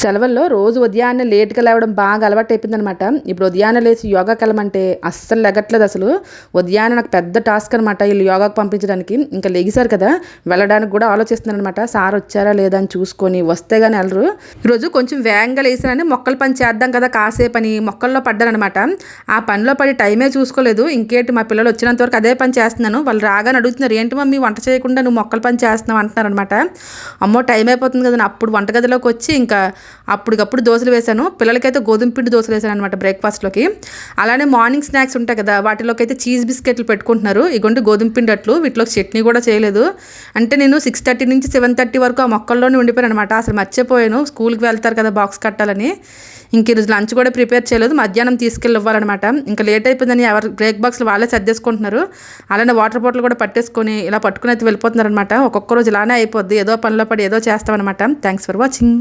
సెలవుల్లో రోజు ఉదయాన్నే లేట్గా లేవడం బాగా అలవాటు అయిపోయిందనమాట ఇప్పుడు ఉదయాన్నే లేచి యోగాకి వెళ్ళమంటే అస్సలు లెగట్లేదు అసలు. ఉదయాన్నే నాకు పెద్ద టాస్క్ అనమాట వీళ్ళు యోగాకు పంపించడానికి. ఇంకా లెగిసారు కదా వెళ్ళడానికి కూడా ఆలోచిస్తున్నాను అనమాట సార్ వచ్చారా లేదా అని చూసుకొని వస్తే కానీ వెళ్ళరు. ఈరోజు కొంచెం వేగంగా లేసానని మొక్కలు పని చేద్దాం కదా కాసేపు అని మొక్కల్లో పడ్డానమాట ఆ పనిలో పడి టైమే చూసుకోలేదు. ఇంకేంటి మా పిల్లలు వచ్చినంత వరకు అదే పని చేస్తున్నాను. వాళ్ళు రాగానే అడుగుతున్నారు ఏంటి మమ్మీ వంట చేయకుండా నువ్వు మొక్కల పని చేస్తున్నావు? అంటున్నారనమాట అమ్మో టైం అయిపోతుంది కదా అప్పుడు వంటగదిలోకి వచ్చి ఇంకా అప్పటికప్పుడు దోశలు వేశాను. పిల్లలకైతే గోధుమ పిండి దోశలు వేశాను అనమాట బ్రేక్ఫాస్ట్లోకి అలానే మార్నింగ్ స్నాక్స్ ఉంటాయి కదా వాటిలోకి అయితే చీజ్ బిస్కెట్లు పెట్టుకుంటున్నారు. ఇగోండి గోధుమ పిండి అట్లు వీటిలోకి చట్నీ కూడా చేయలేదు. అంటే నేను సిక్స్ థర్టీ నుంచి సెవెన్ థర్టీ వరకు ఆ మొక్కల్లోనే ఉండిపోయాను అనమాట అసలు మర్చిపోయాను. స్కూల్కి వెళ్తారు కదా బాక్స్ కట్టాలని. ఇంక ఈరోజు లంచ్ కూడా ప్రిపేర్ చేయలేదు. మధ్యాహ్నం తీసుకెళ్ళి ఇవ్వాలన్నమాట ఇంకా లేట్ అయిపోయిందని ఎవరు బ్రేక్ బాక్స్లు వాళ్ళే సర్దేసుకుంటున్నారు. అలానే వాటర్ బాటిల్ కూడా పట్టేసుకొని ఇలా పట్టుకుని అయితే వెళ్ళిపోతున్నారు అనమాట ఒక్కొక్క రోజు ఇలానే అయిపోద్ది. ఏదో పనిలో పడి ఏదో చేస్తామన్నమాట. Thanks for watching